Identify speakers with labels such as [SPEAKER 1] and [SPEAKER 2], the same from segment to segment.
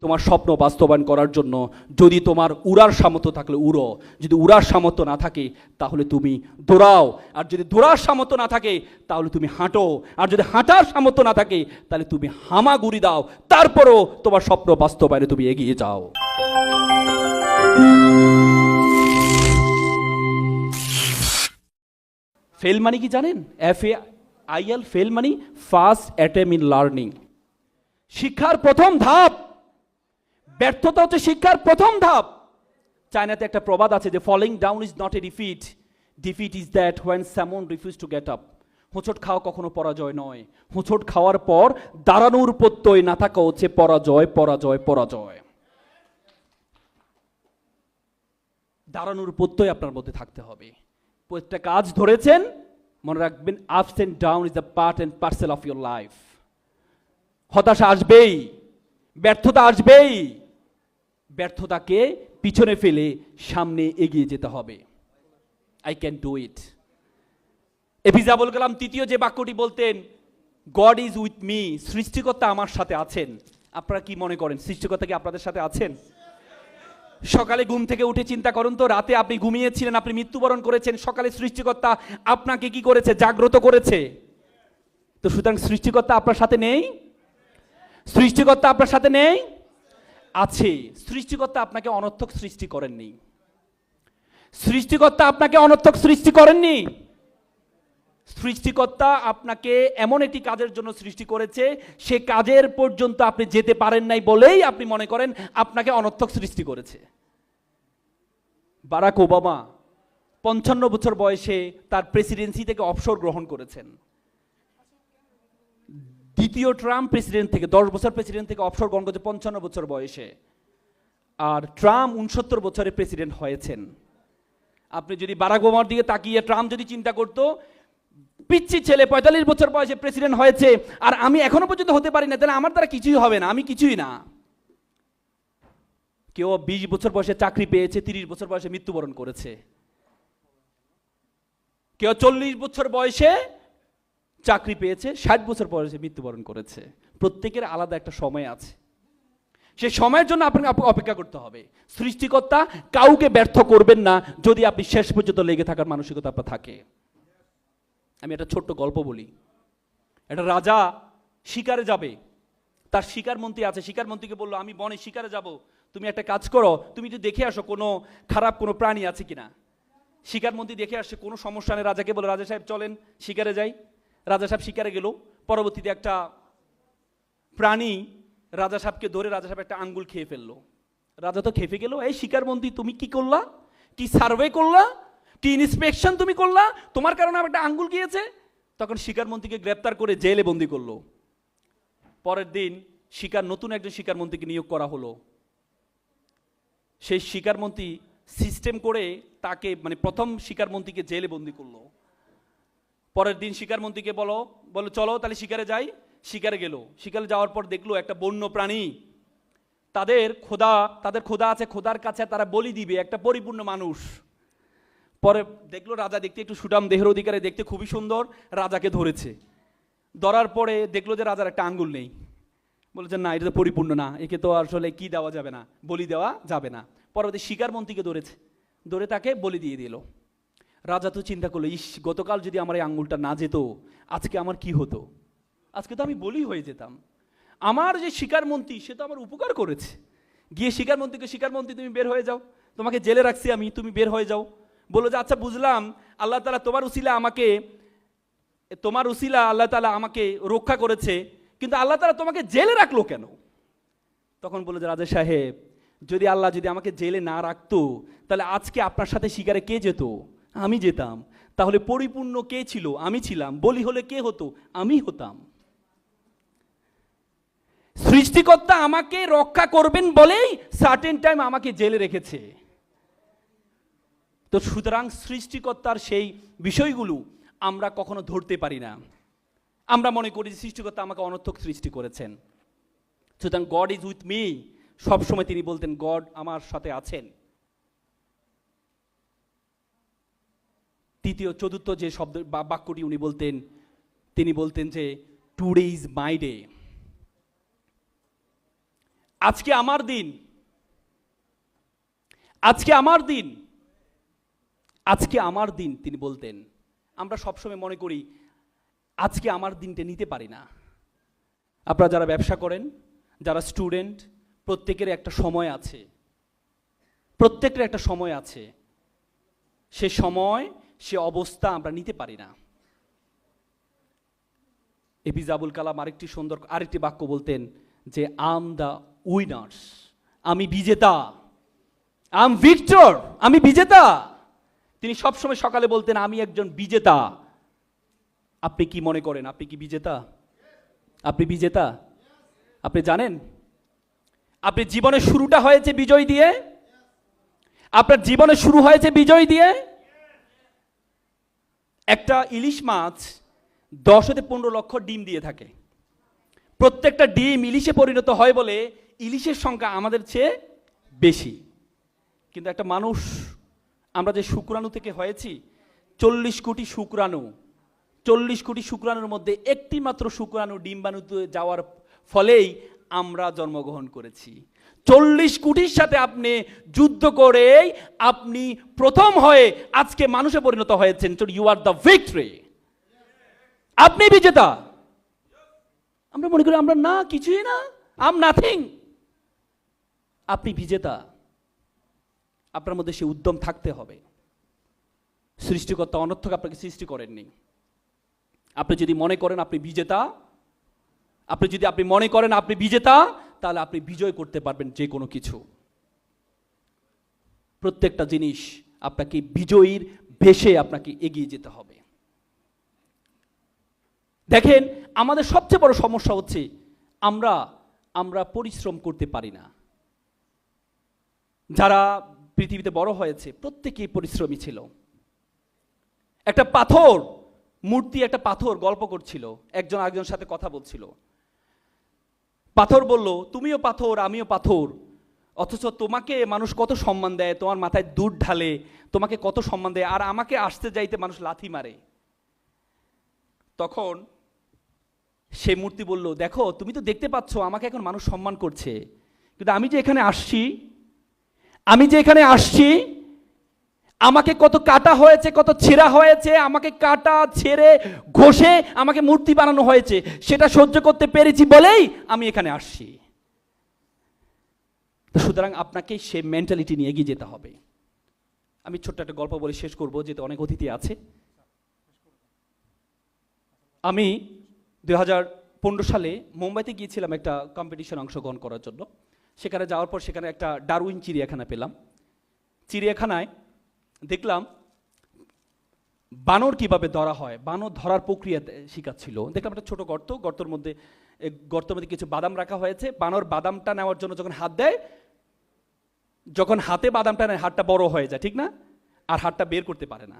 [SPEAKER 1] তোমার স্বপ্ন বাস্তবায়ন করার জন্য যদি তোমার উড়ার সামর্থ্য থাকলে উড়ো। যদি উড়ার সামর্থ্য না থাকে, তাহলে তুমি দৌড়াও। আর যদি দৌড়ার সামর্থ্য না থাকে, তাহলে তুমি হাঁটো। আর যদি হাঁটার সামর্থ্য না থাকে, তাহলে তুমি হামাগুড়ি দাও। তারপরও তোমার স্বপ্ন বাস্তবায়নে তুমি এগিয়ে যাও। ফেল মানে কি জানেন? F A I L fail মানে ফার্স্ট অ্যাটেম ইন লার্নিং। শিক্ষার প্রথম ধাপ ব্যর্থতা হচ্ছে শিক্ষার প্রথম ধাপ। চায়নাতে একটা প্রবাদ আছে যে falling down is not a defeat defeat is that when someone refuse to get up হোঁচট খাওয়া কখনো পরাজয় নয়। হোঁচট খাওয়ার পর দাঁড়ানোর প্রত্যয় না থাকা হচ্ছে পরাজয় পরাজয় পরাজয়। দাঁড়ানোর প্রত্যয় আপনার মধ্যে থাকতে হবে। প্রত্যেকটা কাজ ধরেছেন, মনে রাখবেন ups and down is the part and parcel of your life হতাশা আসবেই, ব্যর্থতা আসবেই। ব্যর্থতাকে পিছনে ফেলে সামনে এগিয়ে যেতে হবে। I can do it APJ Abul Kalam তৃতীয় যে বাক্যটি বলতেন গড ইজ উইথ মি সৃষ্টিকর্তা আমার সাথে আছেন। আপনারা কি মনে করেন, সৃষ্টিকর্তা কি আপনাদের সাথে আছেন? সকালে ঘুম থেকে উঠে চিন্তা করুন তো, রাতে আপনি ঘুমিয়েছিলেন, আপনি মৃত্যুবরণ করেছেন, সকালে সৃষ্টিকর্তা আপনাকে কি করেছে, জাগ্রত করেছে? তো সুতরাং সৃষ্টিকর্তা আপনার সাথে নেই? সৃষ্টিকর্তা আপনার সাথে নেই? আছে, সৃষ্টিকর্তা আপনাকে অনর্থক সৃষ্টি করেননি। সৃষ্টিকর্তা আপনাকে অনর্থক সৃষ্টি করেননি। সৃষ্টিকর্তা আপনাকে এমন একটি কাজের জন্য সৃষ্টি করেছে, সে কাজের পর্যন্ত আপনি যেতে পারেন নাই বলেই আপনি মনে করেন আপনাকে অনর্থক সৃষ্টি করেছে। বারাক ওবামা পঞ্চান্ন বছর বয়সে তার প্রেসিডেন্সি থেকে অবসর গ্রহণ করেছেন। দ্বিতীয় ট্রাম্প প্রেসিডেন্ট থেকে, দশ বছর প্রেসিডেন্ট থেকে অবসর গ্রহণ করেছে পঞ্চান্ন বছর বয়সে। আর ট্রাম্প উনসত্তর বছরে প্রেসিডেন্ট হয়েছেন। আপনি যদি বারাক ওবামার দিকে তাকিয়ে ট্রাম্প যদি চিন্তা করতো, পিচ্ছি ছেলে পঁয়তাল্লিশ বছর বয়সে প্রেসিডেন্ট হয়েছে, আর আমি এখনও পর্যন্ত হতে পারি না, তাহলে আমার দ্বারা কিছুই হবে না, আমি কিছুই না। কেউ বিশ বছর বয়সে চাকরি পেয়েছে, তিরিশ বছর বয়সে মৃত্যুবরণ করেছে। কেউ চল্লিশ বছর বয়সে চাকরি পেয়েছে, ষাট বছর বয়সে মৃত্যুবরণ করেছে। প্রত্যেকের আলাদা একটা সময় আছে। সে সময়ের জন্য আপনাকে অপেক্ষা করতে হবে। সৃষ্টিকর্তা কাউকে ব্যর্থ করবেন না যদি আপনি শেষ পর্যন্ত লেগে থাকার মানসিকতা আপনার থাকে। আমি একটা ছোট্ট গল্প বলি। একটা রাজা শিকারে যাবে। তার শিকার মন্ত্রী আছে। শিকার মন্ত্রীকে বলল, আমি বনে শিকারে যাব। তুমি একটা কাজ করো। তুমি একটু দেখে আসো কোনো খারাপ কোনো প্রাণী আছে কিনা? শিকার মন্ত্রী দেখে আসছে কোনো সমস্যা নেই। রাজাকে বলে, রাজা সাহেব, চলেন, শিকারে যাই। রাজা সাহেব শিকারে গেল। পরবর্তীতে একটা প্রাণী রাজা সাহেবকে ধরে রাজা সাহেব একটা আঙ্গুল খেয়ে ফেলল। রাজা তো খেপে গেল, এই শিকার মন্ত্রী তুমি কি করলা? কি সার্ভে করলা? কি ইন্সপেকশন তুমি করলা? তোমার কারণে আমার একটা আঙ্গুল গিয়েছে? তখন শিকার মন্ত্রীকে গ্রেপ্তার করে জেলে বন্দি করল। পরের দিন শিকার, নতুন একজন শিকার মন্ত্রীকে নিয়োগ করা হলো। সেই শিকার মন্ত্রী সিস্টেম করে তাকে মানে প্রথম শিকার মন্ত্রীকে জেলে বন্দি করল। পরের দিন শিকার মন্ত্রীকে বলো বলো, চলো, তাহলে শিকারে যাই। শিকারে গেল। শিকারে যাওয়ার পর দেখল একটা বন্য প্রাণী। তাদের খোদা তাদের খোদা আছে, খোদার কাছে তারা বলি দিবে, একটা পরিপূর্ণ মানুষ। পরে দেখল রাজা দেখতে একটু সুটাম দেহের অধিকারে, দেখতে খুবই সুন্দর, রাজাকে ধরেছে। ধরার পরে দেখল যে রাজার একটা আঙ্গুল নেই। বলেছে, না, এটা তো পরিপূর্ণ না, একে তো আসলে কি দেওয়া যাবে না, বলি দেওয়া যাবে না। পরবর্তী শিকার মন্ত্রীকে ধরেছে। ধরে তাকে বলি দিয়ে দিল। রাজা তো চিন্তা করল, ইস, গতকাল যদি আমার এই আঙ্গুলটা না যেত, আজকে আমার কি হতো? আজকে তো আমি বলি হয়ে যেতাম। আমার যে শিকার মন্ত্রী, সে তো আমার উপকার করেছে। গিয়ে শিকার মন্ত্রীকে, শিকার মন্ত্রী, তুমি বের হয়ে যাও। তোমাকে জেলে রাখছি আমি, তুমি বের হয়ে যাও। বলো যে আচ্ছা বুঝলাম, আল্লাহ তালা তোমার উসিলা আমাকে, তোমার উসিলা আল্লাহ তালা আমাকে রক্ষা করেছে, কিন্তু আল্লাহ তালা তোমাকে জেলে রাখল কেন? তখন বলল যে, রাজা সাহেব, যদি আল্লাহ যদি আমাকে জেলে না রাখতো, তাহলে আজকে আপনার সাথে শিকারে কে যেত? আমি যেতাম। তাহলে পরিপূর্ণ কে ছিল? আমি ছিলাম। বলি হলে কে হতো? আমি হতাম। সৃষ্টিকর্তা আমাকে রক্ষা করবেন বলেই সার্টেন টাইম আমাকে জেলে রেখেছে। তো সুতরাং সৃষ্টিকর্তার সেই বিষয়গুলো আমরা কখনো ধরতে পারি না। আমরা মনে করি যে সৃষ্টিকর্তা আমাকে অনর্থক সৃষ্টি করেছেন। সুতরাং গড ইজ উইথ মি সবসময় তিনি বলতেন গড আমার সাথে আছেন। তৃতীয়, চতুর্থ যে শব্দ, বা বাক্যটি উনি বলতেন, তিনি বলতেন যে টুডে ইজ মাই ডে আজকে আমার দিন। আজকে আমার দিন। আজকে আমার দিন, তিনি বলতেন। আমরা সবসময় মনে করি, আজকে আমার দিনটা নিতে পারি না। আপনারা যারা ব্যবসা করেন, যারা স্টুডেন্ট, প্রত্যেকের একটা সময় আছে। প্রত্যেকের একটা সময় আছে। সে সময় সে অবস্থা আমরা নিতে পারি না। এপিজে আবুল কালাম আরেকটি সুন্দর, আরেকটি বাক্য বলতেন যে আম দ্য উইনার্স আমি বিজেতা আম ভিক্টর আমি বিজেতা। তিনি সবসময় সকালে বলতেন, আমি একজন বিজেতা। আপনি কি মনে করেন, আপনি কি বিজেতা? আপনি বিজেতা? আপনি জানেন? আপনি জীবনের শুরুটা হয়েছে বিজয় দিয়ে? আপনার জীবনে শুরু হয়েছে বিজয় দিয়ে? একটা ইলিশ মাছ দশ হতে পনেরো লক্ষ ডিম দিয়ে থাকে। প্রত্যেকটা ডিম ইলিশে পরিণত হয় বলে ইলিশের সংখ্যা আমাদের চেয়ে বেশি। কিন্তু একটা মানুষ, আমরা যে শুক্রাণু থেকে হয়েছি, চল্লিশ কোটি শুক্রাণু, চল্লিশ কোটি শুক্রাণুর মধ্যে একটি মাত্র শুক্রাণু ডিম্বাণুতে যাওয়ার ফলেই আমরা জন্মগ্রহণ করেছি। চল্লিশ কোটির সাথে আপনি যুদ্ধ করে আপনি প্রথম হয়ে আজকে মানুষে পরিণত হয়েছেন। ইউ আর দ্য ভিক্টরি আপনি বিজেতা। আমরা মনে করি আমরা না, কিছুই না। আম নাথিং আপনি বিজেতা। আপনার মধ্যে সে উদ্যম থাকতে হবে। সৃষ্টিকর্তা অনর্থক আপনাকে সৃষ্টি করেননি। আপনি যদি মনে করেন আপনি বিজেতা, আপনি যদি আপনি মনে করেন আপনি বিজেতা তাহলে আপনি বিজয় করতে পারবেন যে কোনো কিছু। প্রত্যেকটা জিনিস আপনাকে বিজয়ীর ভেসে আপনাকে এগিয়ে যেতে হবে। দেখেন, আমাদের সবচেয়ে বড় সমস্যা হচ্ছে আমরা আমরা পরিশ্রম করতে পারি না। যারা পৃথিবীতে বড় হয়েছে, প্রত্যেকেই পরিশ্রমী ছিল। একটা পাথর, মূর্তি একটা পাথর গল্প করছিল, একজন আরেকজনের সাথে কথা বলছিল। পাথর বলল, তুমিও পাথর, আমিও পাথর। অথচ তোমাকে মানুষ কত সম্মান দেয়, তোমার মাথায় দুধ ঢালে, তোমাকে কত সম্মান দেয়, আর আমাকে আসতে যাইতে মানুষ লাথি মারে। তখন সে মূর্তি বলল, দেখো, তুমি তো দেখতে পাচ্ছ, আমাকে এখন মানুষ সম্মান করছে। কিন্তু আমি যে এখানে আসছি, আমি যে এখানে আসছি আমাকে কত কাটা হয়েছে, কত ছেঁড়া হয়েছে, আমাকে কাটা, ছেড়ে, ঘষে আমাকে মূর্তি বানানো হয়েছে, সেটা সহ্য করতে পেরেছি বলেই আমি এখানে আসছি। সুতরাং আপনাকে সে মেন্টালিটি নিয়ে এগিয়ে যেতে হবে। আমি ছোট্ট একটা গল্প বলে শেষ করব যেতে অনেক অতিথি আছে। আমি দু হাজার পনেরো সালে মুম্বাইতে গিয়েছিলাম একটা কম্পিটিশন অংশগ্রহণ করার জন্য। সেখানে যাওয়ার পর সেখানে একটা ডারউইন চিড়িয়াখানা পেলাম। চিড়িয়াখানায় দেখলাম বানর কীভাবে ধরা হয়, বানর ধরার প্রক্রিয়া শিখাচ্ছিল। দেখলাম একটা ছোট গর্ত, গর্তর মধ্যে গর্তের মধ্যে কিছু বাদাম রাখা হয়েছে। বানর বাদামটা নেওয়ার জন্য যখন হাত দেয়, যখন হাতে বাদামটা নেয়, হাতটা বড় হয়ে যায়, ঠিক না? আর হাতটা বের করতে পারে না।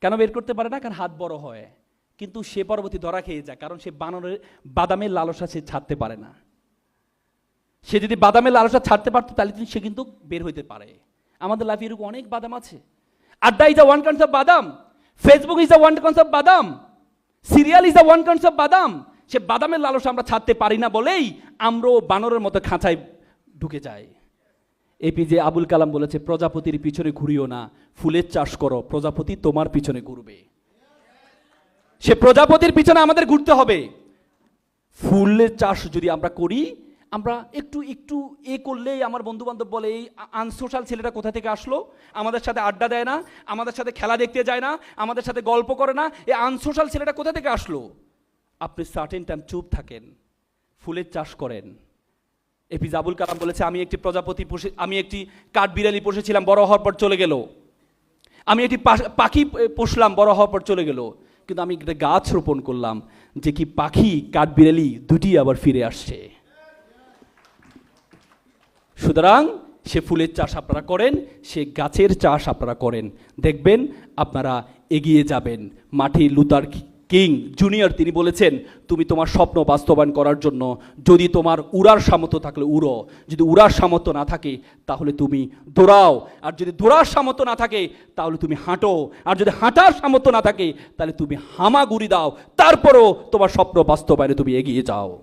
[SPEAKER 1] কেন বের করতে পারে না? কারণ হাত বড় হয়। কিন্তু সে পরবর্তী ধরা খেয়ে যায়, কারণ সে বানরের, বাদামের লালসা সে ছাড়তে পারে না। সে যদি বাদামের লালসা ছাড়তে পারতো, তাহলে সে কিন্তু বের হইতে পারে। আমাদের লাইফে এরকম অনেক বাদাম আছে। আড্ডা ইজ দ্য ওয়ান কনসেপ্ট বাদাম। Facebook is the one concept বাদাম। Serial is the one concept বাদাম। সে বাদামের লালসা আমরা ছাড়তে পারি না বলেই আমরাও বানরের মতো খাঁচায় ঢুকে যাই। এপিজে আবুল কালাম বলেছে, প্রজাপতির পিছনে ঘুরিও না। ফুলের চাষ করো। প্রজাপতি তোমার পিছনে ঘুরবে। সে প্রজাপতির পিছনে আমাদের ঘুরতে হবে। ফুলের চাষ যদি আমরা করি আমরা একটু একটু এ করলেই আমার বন্ধু বান্ধব বলে, এই আনসোশাল ছেলেটা কোথা থেকে আসলো? আমাদের সাথে আড্ডা দেয় না, আমাদের সাথে খেলা দেখতে যায় না, আমাদের সাথে গল্প করে না এই আনসোশাল ছেলেটা কোথা থেকে আসলো? আপনি সার্টেন টাইম চুপ থাকেন, ফুলের চাষ করেন। এপিজ জাবুল কালাম বলেছে, আমি একটি প্রজাপতি পুষে, আমি একটি কাঠবিড়ালি পুষেছিলাম, বড় হওয়ার পর চলে গেল। আমি একটি পাখি পুষলাম, বড় হওয়ার পর চলে গেল। কিন্তু আমি একটা গাছ রোপণ করলাম, যে কি পাখি, কাঠবিড়ালি দুটি আবার ফিরে আসছে। সুতরাং সে ফুলের চাষ আপনারা করেন, সে গাছের চাষ আপনারা করেন। দেখবেন আপনারা এগিয়ে যাবেন। মাটি লুতার কিং জুনিয়র তিনি বলেছেন, তুমি তোমার স্বপ্ন বাস্তবায়ন করার জন্য যদি তোমার উড়ার সামর্থ্য থাকলে উড়ো। যদি উড়ার সামর্থ্য না থাকে, তাহলে তুমি দৌড়াও। আর যদি দৌড়ার সামর্থ্য না থাকে, তাহলে তুমি হাঁটো। আর যদি হাঁটার সামর্থ্য না থাকে, তাহলে তুমি হামাগুড়ি দাও। তারপরও তোমার স্বপ্ন বাস্তবায়নে তুমি এগিয়ে যাও।